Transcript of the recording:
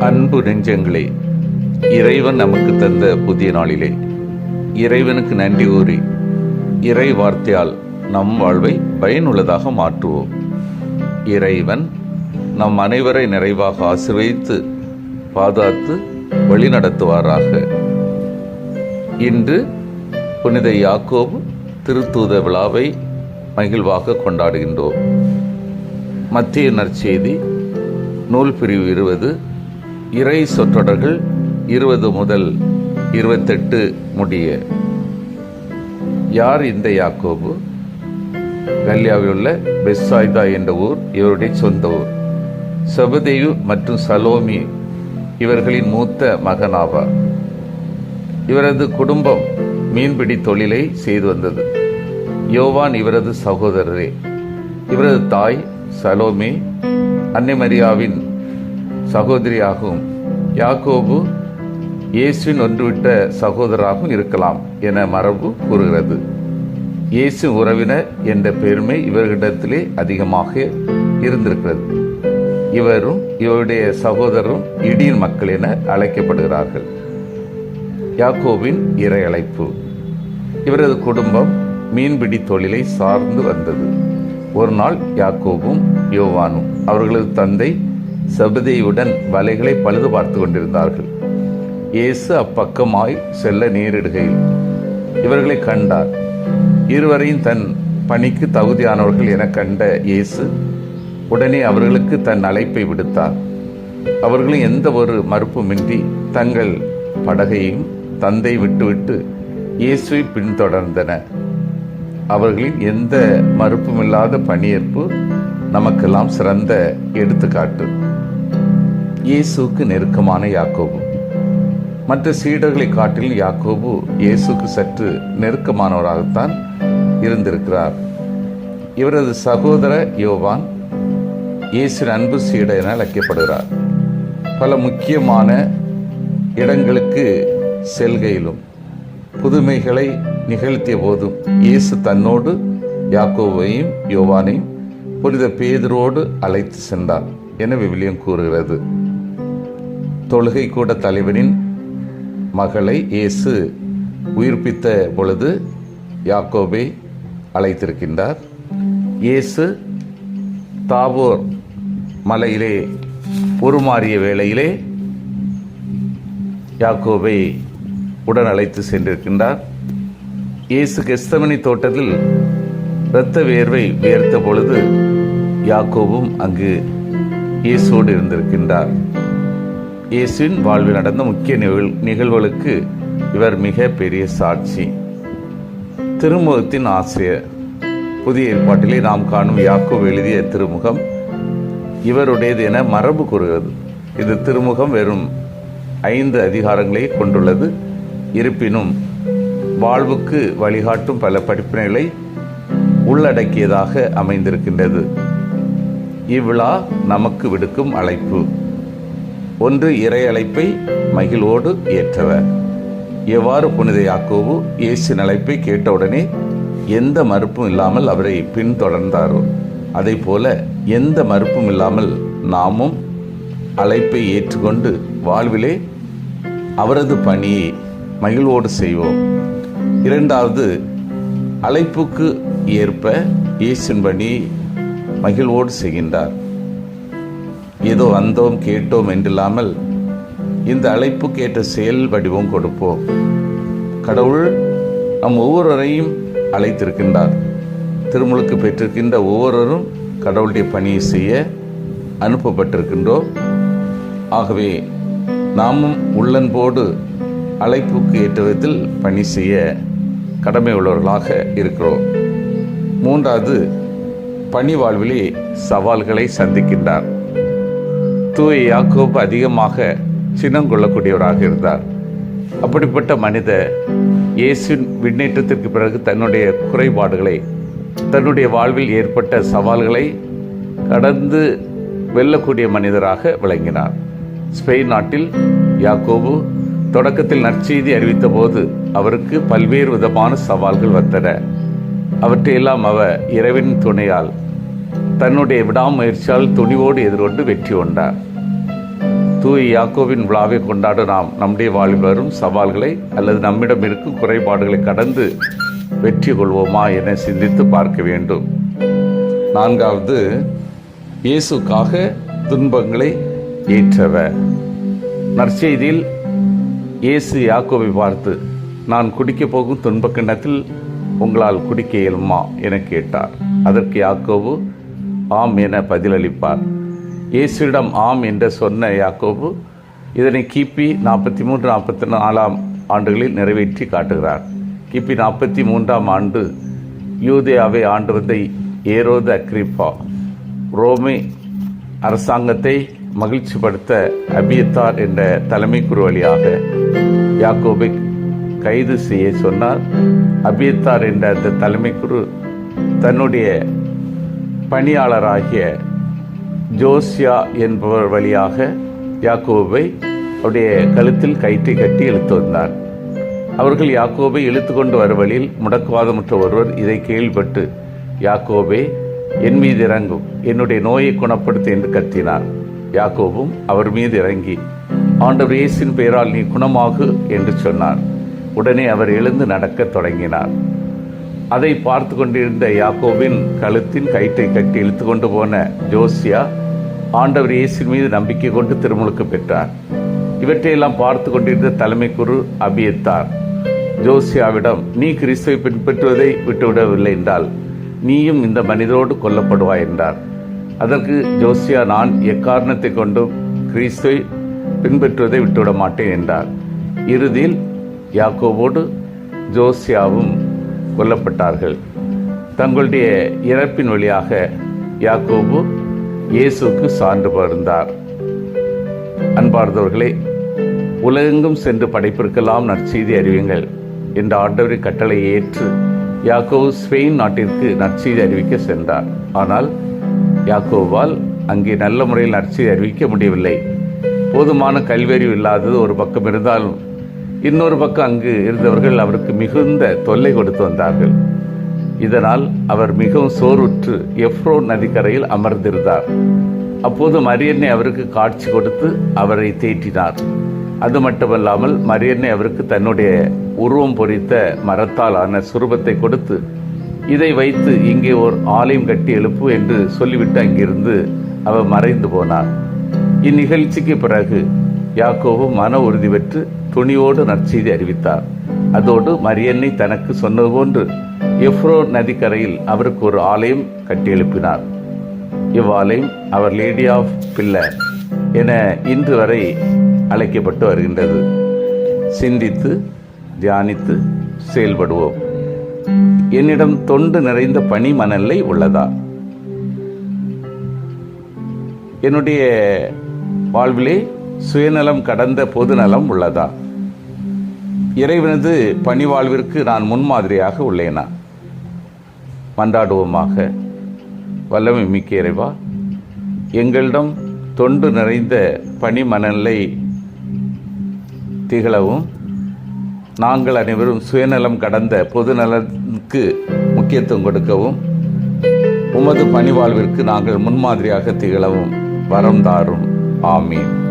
அன்பு நெஞ்சங்களே இறைவன் நமக்கு தந்த புதிய நாளிலே இறைவனுக்கு நன்றி கூறி இறை வார்த்தையால் நம் வாழ்வை பயனுள்ளதாக மாற்றுவோம். இறைவன் நம் அனைவரை நிறைவாக ஆசிர்வதித்து பாதுகாத்து வழிநடத்துவாராக. இன்று புனித யாக்கோபு திருத்தூத விழாவை மகிழ்வாக கொண்டாடுகின்றோம். மத்திய நற்செய்தி நூல் பிரிவு இருபது இறை சொற்றொடர்கள் இருபது முதல் இருபத்தெட்டு முடிய. யார் இந்த யாக்கோபு? கல்யாவில் உள்ள பெஸ்ஸாய்தா என்ற ஊர் இவருடைய சொந்த ஊர். செபதேயு மற்றும் சலோமி இவர்களின் மூத்த மகனாவார். இவரது குடும்பம் மீன்பிடி தொழிலை செய்து வந்தது. யோவான் இவரது சகோதரரே. இவரது தாய் சலோமி அன்னை மரியாவின் சகோதரியாகவும் யாக்கோபு இயேசுவின் ஒன்றுவிட்ட சகோதராகவும் இருக்கலாம் என மரபு கூறுகிறது. இயேசு உறவினர் என்ற பெருமை இவர்களிடத்திலே அதிகமாக இருந்திருக்கிறது. இவரும் இவருடைய சகோதரரும் இடியின் மக்கள் என அழைக்கப்படுகிறார்கள். யாக்கோவின் இறை அழைப்பு இவரது குடும்பம் மீன்பிடி தொழிலை சார்ந்து வந்தது. ஒரு நாள் யாக்கோபும் யோவானும் அவர்களது தந்தை சபதியுடன் வலைகளை பழுது பார்த்து கொண்டிருந்தார்கள். இயேசு அப்பக்கமாய் செல்ல நேரிடுகையில் இவர்களை கண்டார். இருவரையும் தன் பணிக்கு தகுதியானவர்கள் என கண்ட இயேசு உடனே அவர்களுக்கு தன் அழைப்பை விடுத்தார். அவர்களும் எந்த ஒரு மறுப்புமின்றி தங்கள் படகையும் தந்தை விட்டுவிட்டு இயேசுவை பின்தொடர்ந்தன அவர்களின் எந்த மறுப்புமில்லாத பணியேற்பு நமக்கெல்லாம் சிறந்த எடுத்துக்காட்டு. இயேசுக்கு நெருக்கமான யாக்கோபு. மற்ற சீடர்களை காட்டிலும் யாக்கோபு இயேசுக்கு சற்று நெருக்கமானவராகத்தான் இருந்திருக்கிறார். இவரது சகோதர யோவான் இயேசு அன்பு சீடர் என அழைக்கப்படுகிறார். பல முக்கியமான இடங்களுக்கு செல்கையிலும் புதுமைகளை நிகழ்த்திய போதும் இயேசு தன்னோடு யாக்கோவையும் யோவானையும் புனித பேதரோடு அழைத்து சென்றார். என விவிலியம் கூறுகிறது. தொழுகை கூட தலைவனின் மகளை இயேசு உயிர்ப்பித்த பொழுது யாக்கோபை அழைத்திருக்கின்றார். இயேசு தாவோர் மலையிலே உருமாறிய வேளையிலே யாக்கோபை உடன் அழைத்து சென்றிருக்கின்றார். இயேசு கெஸ்தமனி தோட்டத்தில் இரத்த வேர்வை வியர்த்த பொழுது யாக்கோவும் அங்கு இயேசுவோடு இருந்திருக்கின்றார். இயேசுவின் வாழ்வில் நடந்த முக்கிய நிகழ் நிகழ்வுகளுக்கு இவர் மிக பெரிய சாட்சி. திருமுகத்தின் ஆசிரியர் புதிய ஏற்பாட்டிலே நாம் காணும் யாக்கோப் எழுதிய திருமுகம் இவருடையது என மரபு கூறுகிறது. இது திருமுகம் வெறும் ஐந்து அதிகாரங்களை கொண்டுள்ளது. இருப்பினும் வாழ்வுக்கு வழிகாட்டும் பல படிப்பினைகளை உள்ளடக்கியதாக அமைந்திருக்கின்றது. இவ்விழா நமக்கு விடுக்கும் அழைப்பு. ஒன்று இறை அழைப்பை மகிழ்வோடு ஏற்றவர். எவ்வாறு புனித யாக்கோவு இயேசு அழைப்பை கேட்டவுடனே எந்த மறுப்பும் இல்லாமல் அவரை பின்தொடர்ந்தாரோ அதை போல எந்த மறுப்பும் இல்லாமல் நாமும் அழைப்பை ஏற்றுக்கொண்டு வாழ்விலே அவரது பணியை மகிழ்வோடு செய்வோம். இரண்டாவது அழைப்புக்கு ஏற்ப இயேசின்படி மகிழ்வோடு செய்கின்றார். ஏதோ வந்தோம் கேட்டோம் என்றில்லாமல் இந்த அழைப்புக்கு ஏற்ற செயல் வடிவம் கொடுப்போம். கடவுள் நம் ஒவ்வொருவரையும் அழைத்திருக்கின்றார். திருமுழுக்கு பெற்றிருக்கின்ற ஒவ்வொருவரும் கடவுளுடைய பணியை செய்ய அனுப்பப்பட்டிருக்கின்றோம். ஆகவே நாமும் உள்ளன்போடு அழைப்புக்கு ஏற்ற விதத்தில் பணி செய்ய கடமை உள்ளவர்களாக இருக்கிறோம். மூன்றாவது பணி வாழ்விலே சவால்களை சந்திக்கின்றார். தூய யாக்கோப் அதிகமாக சின்னம் கொள்ளக்கூடியவராக இருந்தார். அப்படிப்பட்ட மனித இயேசுவின் விண்ணேற்றத்திற்கு பிறகு தன்னுடைய குறைபாடுகளை தன்னுடைய வாழ்வில் ஏற்பட்ட சவால்களை கடந்து வெல்லக்கூடிய மனிதராக விளங்கினார். ஸ்பெயின் நாட்டில் யாக்கோபு தொடக்கத்தில் நற்செய்தி அறிவித்த போது அவருக்கு பல்வேறு விதமான சவால்கள் வந்தன. அவற்றையெல்லாம் அவ இரவின் துணையால் தன்னுடைய விடாமுயற்சியால் துணிவோடு எதிர்கொண்டு வெற்றி கொண்டார். தூய் யாக்கோவின் விழாவை கொண்டாட நாம் நம்முடைய வாழ்வில் வரும் சவால்களை அல்லது நம்மிடம் இருக்கும் குறைபாடுகளை கடந்து வெற்றி கொள்வோமா என சிந்தித்து பார்க்க வேண்டும். நான்காவது இயேசுக்காக துன்பங்களை ஏற்றவர் நற்செய்தியில் இயேசு யாக்கோவை பார்த்து நான் குடிக்கப் போகும் துன்பக் கிண்ணத்தில் உங்களால் குடிக்க இயலுமா? என கேட்டார். அதற்கு யாக்கோபு ஆம் என பதிலளிப்பார். இயேசுவிடம் ஆம் என்று சொன்ன யாக்கோபு இதனை கிபி நாற்பத்தி மூன்று நாற்பத்தி நாலாம் ஆண்டுகளில் நிறைவேற்றி காட்டுகிறார். கிபி நாற்பத்தி மூன்றாம் ஆண்டு யூதேயாவை ஆண்டு வந்த ஏரோது அக்ரிப்பா ரோமே அரசாங்கத்தை மகிழ்ச்சிப்படுத்த அபியத்தார் என்ற தலைமை குரு வழியாக யாக்கோபை கைது செய்ய சொன்னார் அபியத்தார் என்ற அந்த தலைமை குரு தன்னுடைய பணியாளராகிய ஜோசியா என்பவர் வழியாக யாக்கோபை அவருடைய கழுத்தில் கயிற்றை கட்டி இழுத்து வந்தார். அவர்கள் யாக்கோபை இழுத்து கொண்டு வர வழியில் முடக்குவாதமற்ற ஒருவர் இதை கேள்விப்பட்டு யாக்கோபே என் மீது இறங்கும். என்னுடைய நோயை குணப்படுத்து என்று கத்தினார். யாக்கோபும் அவர் மீது இறங்கி. ஆண்டவர் இயேசின் பெயரால் நீ குணமாகு என்று சொன்னார். உடனே அவர் எழுந்து நடக்கத் தொடங்கினார். அதை பார்த்து கொண்டிருந்த யாக்கோவின் கழுத்தின் கயிற்றை கட்டி இழுத்து கொண்டு போன ஜோசியா ஆண்டவர் இயேசின் மீது நம்பிக்கை கொண்டு திருமுழுக்கு பெற்றார். இவற்றையெல்லாம் பார்த்து கொண்டிருந்த தலைமை குரு அபியத்தார் ஜோசியாவிடம் நீ கிறிஸ்துவை பின்பற்றுவதை விட்டுவிடவில்லை என்றால் நீயும் இந்த மனிதரோடு கொல்லப்படுவாய் என்றார். அதற்கு ஜோசியா நான் எக்காரணத்தை கொண்டும் கிறிஸ்துவை பின்பற்றுவதை விட்டுவிட மாட்டேன் என்றார். இறுதியில் யாக்கோவோடு ஜோசியாவும் கொல்லப்பட்டார்கள். தங்களுடைய இறப்பின் வழியாக யாக்கோபு இயேசுக்கு சான்று பகிர்ந்தார் அன்பார்ந்தவர்களே உலகெங்கும் சென்று படைப்பிற்கெல்லாம் நற்செய்தி அறிவியுங்கள் என்ற ஆண்டவரின் கட்டளை ஏற்று யாக்கோவு ஸ்பெயின் நாட்டிற்கு நற்செய்தி அறிவிக்க சென்றார். ஆனால் யாக்கோவால் அங்கே நல்ல முறையில் நற்செய்தி அறிவிக்க முடியவில்லை. போதுமான கல்வியறிவு இல்லாதது ஒரு பக்கம் இருந்தாலும் இன்னொரு பக்கம் அங்கு இருந்தவர்கள் அவருக்கு மிகுந்த தொல்லை கொடுத்து வந்தார்கள். இதனால் அவர் மிகவும் சோர்வுற்று எஃப்ரோ நதிக்கரையில் அமர்ந்திருந்தார். அப்போது மரியன்னை அவருக்கு காட்சி கொடுத்து அவரை தேற்றினார். அது மட்டுமல்லாமல் மரியன்னை அவருக்கு தன்னுடைய உருவம் பொறித்த மரத்தால் ஆன சுரூபத்தை கொடுத்து இதை வைத்து இங்கே ஒரு ஆலயம் கட்டி எழுப்பு என்று சொல்லிவிட்டு அங்கிருந்து அவர் மறைந்து போனார். இந்நிகழ்ச்சிக்கு பிறகு யாக்கோவு மன உறுதி பெற்று துணியோடு நற்செய்தி அறிவித்தார். அதோடு மரியன்னை தனக்கு சொன்னது போன்று எஃப்ரோ நதிக்கரையில் அவருக்கு ஒரு ஆலயம் கட்டி எழுப்பினார். இவ்வாலயம் அவர் லேடி ஆஃப் பில்லர் என இன்று வரை அழைக்கப்பட்டு வருகின்றது. சிந்தித்து தியானித்து செயல்படுவோம். என்னிடம் தொண்டு நிறைந்த பனி மணலை உள்ளதா? என்னுடைய வாழ்விலே சுயநலம் கடந்த பொதுநலம் உள்ளதா? இறைவனது பணிவாழ்விற்கு நான் முன்மாதிரியாக உள்ளேனா? மன்றாடுவோமாக. வல்லமை மிக்க இறைவா எங்களிடம் தொண்டு நிறைந்த பணி மனநிலை திகழவும் நாங்கள் அனைவரும் சுயநலம் கடந்த பொதுநலனுக்கு முக்கியத்துவம் கொடுக்கவும் உமது பணிவாழ்விற்கு நாங்கள் முன்மாதிரியாக திகழவும் வரம் தாரும். ஆமீன்.